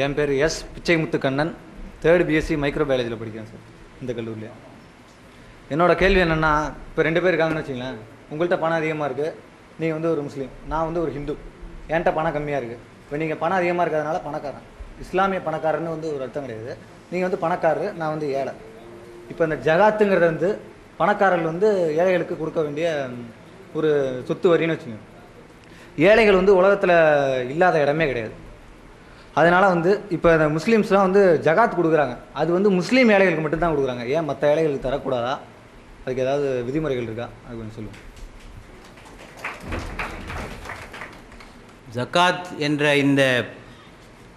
என் பேர் S Pichaimuthu Kannan third BSc micro பயாலஜியில் படிக்கிறேன் sir இந்த கல்லூரியில். என்னோட கேள்வி என்னென்னா இப்போ ரெண்டு பேர் இருக்காங்கன்னு வச்சுங்களேன் உங்கள்கிட்ட பணம் அதிகமாக இருக்குது நீங்கள் வந்து ஒரு முஸ்லீம் நான் வந்து ஒரு ஹிந்து என்கிட்ட பணம் கம்மியாக இருக்குது இப்போ நீங்கள் பணம் அதிகமாக இருக்கிறதுனால பணக்காரன். இஸ்லாமிய பணக்காரன்னு வந்து ஒரு அர்த்தம் கிடையாது. நீங்கள் வந்து பணக்காரர் நான் வந்து ஏழை. இப்போ இந்த ஜகாத்துங்கிறது வந்து பணக்காரர்கள் வந்து ஏழைகளுக்கு கொடுக்க வேண்டிய ஒரு சொத்து வரின்னு வச்சுக்கோங்க. ஏழைகள் வந்து உலகத்தில் இல்லாத இடமே கிடையாது. அதனால் வந்து இப்போ இந்த முஸ்லீம்ஸ்லாம் வந்து ஜகாத் கொடுக்குறாங்க. அது வந்து முஸ்லீம் ஏழைகளுக்கு மட்டும்தான் கொடுக்குறாங்க. ஏன் மற்ற ஏழைகளுக்கு தரக்கூடாதா? அதுக்கு ஏதாவது விதிமுறைகள் இருக்கா? அது கொஞ்சம் சொல்லுங்கள் ஜக்காத் என்ற இந்த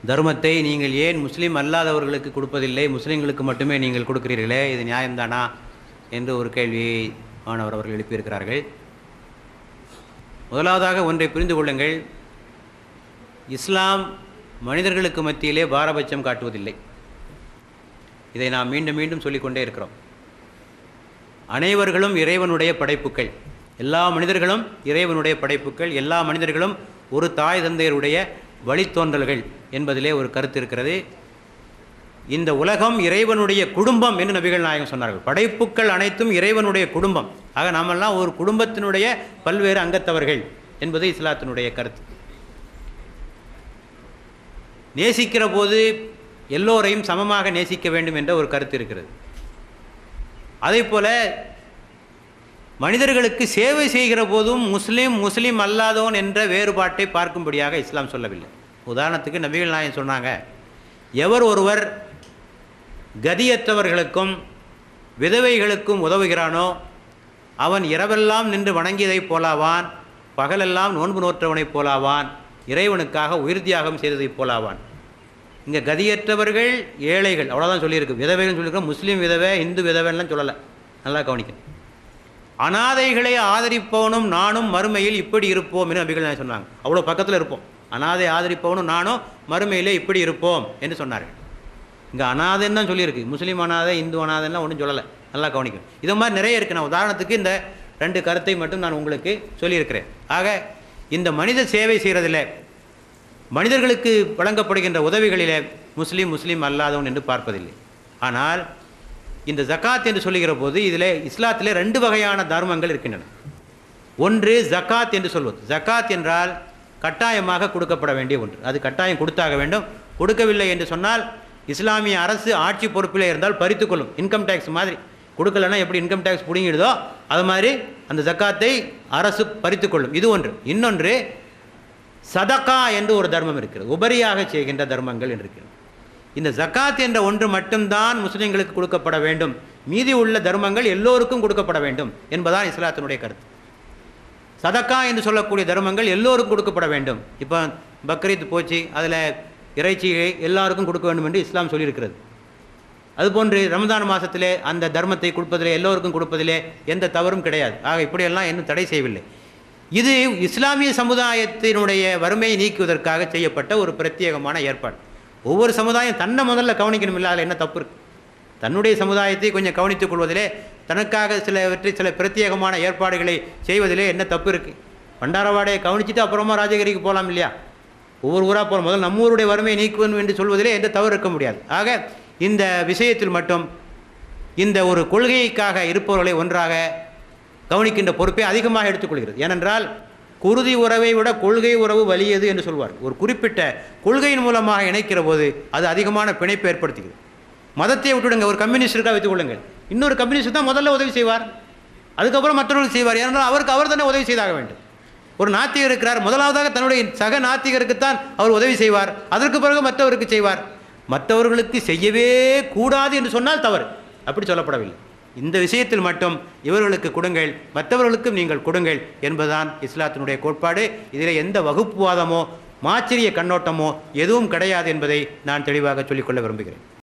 தர்மத்தை நீங்கள் ஏன் முஸ்லீம் அல்லாதவர்களுக்கு கொடுப்பதில்லை? முஸ்லீம்களுக்கு மட்டுமே நீங்கள் கொடுக்கிறீர்களே? இது நியாயம்தானா? என்று ஒரு கேள்வியை மாணவர் அவர்கள் எழுப்பியிருக்கிறார்கள். முதலாவதாக ஒன்றை புரிந்து கொள்ளுங்கள். இஸ்லாம் மனிதர்களுக்கு மத்தியிலே பாரபட்சம் காட்டுவதில்லை. இதை நாம் மீண்டும் மீண்டும் சொல்லிக்கொண்டே இருக்கிறோம். அனைவர்களும் இறைவனுடைய படைப்புக்கள் எல்லா மனிதர்களும் இறைவனுடைய படைப்புக்கள் எல்லா மனிதர்களும் ஒரு தாய் தந்தையருடைய வழித்தோன்றல்கள் என்பதிலே ஒரு கருத்து இருக்கிறது. இந்த உலகம் இறைவனுடைய குடும்பம் என்று நபிகள் நாயகம் சொன்னார்கள். படைப்புக்கள் அனைத்தும் இறைவனுடைய குடும்பம். ஆக நாமெல்லாம் ஒரு குடும்பத்தினுடைய பல்வேறு அங்கத்தவர்கள் என்பது இஸ்லாத்தினுடைய கருத்து. நேசிக்கிற போது எல்லோரையும் சமமாக நேசிக்க வேண்டும் என்ற ஒரு கருத்து இருக்கிறது. அதே போல் மனிதர்களுக்கு சேவை செய்கிற போதும் முஸ்லீம் முஸ்லீம் அல்லாதவன் என்ற வேறுபாட்டை பார்க்கும்படியாக இஸ்லாம் சொல்லவில்லை. உதாரணத்துக்கு நபிகள் நாயன் சொன்னாங்க எவர் ஒருவர் கதியற்றவர்களுக்கும் விதவைகளுக்கும் உதவுகிறானோ அவன் இரவெல்லாம் நின்று வணங்கியதைப் போலாவான் பகலெல்லாம் நோன்பு நோற்றவனைப் போலாவான் இறைவனுக்காக உயிர் தியாகம் செய்ததைப் போலாவான். இங்கே கதியற்றவர்கள் ஏழைகள் அவ்வளோதான் சொல்லியிருக்கு. விதவைகள்னு சொல்லியிருக்கோம் முஸ்லீம் விதவை இந்து விதவைலாம் சொல்லலை. நல்லா கவனிக்கணும். அனாதைகளை ஆதரிப்பவனும் நானும் மறுமையில் இப்படி இருப்போம் என்று நபிகள் சொன்னாங்க. அவ்வளோ பக்கத்தில் இருப்போம். அனாதை ஆதரிப்பவனும் நானும் மறுமையிலே இப்படி இருப்போம் என்று சொன்னார்கள். இங்கே அனாதைன்னு தான் சொல்லியிருக்கு. முஸ்லீம் அனாதை இந்து அனாதைன்னா ஒன்றும் சொல்லலை. நல்லா கவனிக்கணும். இது மாதிரி நிறைய இருக்குது நான் உதாரணத்துக்கு இந்த ரெண்டு கருத்தை மட்டும் நான் உங்களுக்கு சொல்லியிருக்கிறேன். ஆக இந்த மனித சேவை செய்கிறதில் மனிதர்களுக்கு வழங்கப்படுகின்ற உதவிகளிலே முஸ்லீம் முஸ்லீம் அல்லாதவன் என்று பார்ப்பதில்லை. ஆனால் இந்த ஜக்காத் என்று சொல்லுகிற போது இதில் இஸ்லாத்திலே ரெண்டு வகையான தர்மங்கள் இருக்கின்றன. ஒன்று ஜக்காத் என்று சொல்வது. ஜக்காத் என்றால் கட்டாயமாக கொடுக்கப்பட வேண்டிய ஒன்று. அது கட்டாயம் கொடுத்தாக வேண்டும். கொடுக்கவில்லை என்று சொன்னால் இஸ்லாமிய அரசு ஆட்சி பொறுப்பிலே இருந்தால் பறித்துக்கொள்ளும் இன்கம் டேக்ஸ் மாதிரி. கொடுக்கலன்னா எப்படி இன்கம் டேக்ஸ் பிடுங்கிடுதோ அது மாதிரி அந்த ஜக்காத்தை அரசு பறித்துக்கொள்ளும். இது ஒன்று. இன்னொன்று சதக்கா என்று ஒரு தர்மம் இருக்கிறது. உபரியாக செய்கின்ற தர்மங்கள் என்று இருக்கிறது இந்த ஜக்காத் என்ற ஒன்று மட்டும்தான் முஸ்லீம்களுக்கு கொடுக்கப்பட வேண்டும். மீதி உள்ள தர்மங்கள் எல்லோருக்கும் கொடுக்கப்பட வேண்டும் என்பதான் இஸ்லாத்தினுடைய கருத்து. சதக்கா என்று சொல்லக்கூடிய தர்மங்கள் எல்லோருக்கும் கொடுக்கப்பட வேண்டும். இப்போ பக்ரீத் போச்சு அதில் இறைச்சியை எல்லாருக்கும் கொடுக்க வேண்டும் என்று இஸ்லாம் சொல்லியிருக்கிறது. அதுபோன்று ரமதான் மாதத்திலே அந்த தர்மத்தை கொடுப்பதிலே எல்லோருக்கும் கொடுப்பதிலே எந்த தவறும் கிடையாது. ஆக இப்படியெல்லாம் இன்னும் தடை செய்யவில்லை. இது இஸ்லாமிய சமுதாயத்தினுடைய வறுமையை நீக்குவதற்காக செய்யப்பட்ட ஒரு பிரத்யேகமான ஏற்பாடு. ஒவ்வொரு சமுதாயம் தன்னை முதல்ல கவனிக்கணும் இல்லாத என்ன தப்பு இருக்கு? தன்னுடைய சமுதாயத்தை கொஞ்சம் கவனித்துக் கொள்வதிலே தனக்காக சிலவற்றை சில பிரத்யேகமான ஏற்பாடுகளை செய்வதிலே என்ன தப்பு இருக்குது பண்டாரவாடையை கவனிச்சுட்டு அப்புறமா ராஜகிரிக்கு போகலாம் இல்லையா? ஒவ்வொரு ஊராக போகிற முதல் நம்ம ஊருடைய வறுமையை நீக்குவேன் என்று சொல்வதிலே எந்த தவறு இருக்க முடியாது. ஆக இந்த விஷயத்தில் மட்டும் இந்த ஒரு கொள்கைக்காக இருப்பவர்களை ஒன்றாக கவனிக்கின்ற பொறுப்பை அதிகமாக எடுத்துக்கொள்கிறது. ஏனென்றால் குருதி உறவை விட கொள்கை உறவு வலியது என்று சொல்வார் ஒரு குறிப்பிட்ட கொள்கையின் மூலமாக இணைக்கிற போது அது அதிகமான பிணைப்பை ஏற்படுத்துகிறது. மதத்தை விட்டுடுங்க ஒரு கம்யூனிஸ்டருக்காக வைத்துக் கொள்ளுங்கள். இன்னொரு கம்யூனிஸ்ட் தான் முதல்ல உதவி செய்வார். அதுக்கப்புறம் மற்றவர்கள் செய்வார். ஏனென்றால் அவருக்கு அவர் தானே உதவி செய்தாக வேண்டும். ஒரு நாத்திகர் இருக்கிறார். முதலாவதாக தன்னுடைய சக நாத்திகருக்குத்தான் அவர் உதவி செய்வார். அதற்கு பிறகு மற்றவருக்கு செய்வார். மற்றவர்களுக்கு செய்யவே கூடாது என்று சொன்னால் தவறு. அப்படி சொல்லப்படவில்லை. இந்த விஷயத்தில் மட்டும் இவர்களுக்கு கொடுங்கள் மற்றவர்களுக்கும் நீங்கள் கொடுங்கள் என்பதுதான் இஸ்லாத்தினுடைய கோட்பாடு. இதில் எந்த வகுப்புவாதமோ மாச்சரிய கண்ணோட்டமோ எதுவும் கிடையாது என்பதை நான் தெளிவாக சொல்லிக்கொள்ள விரும்புகிறேன்.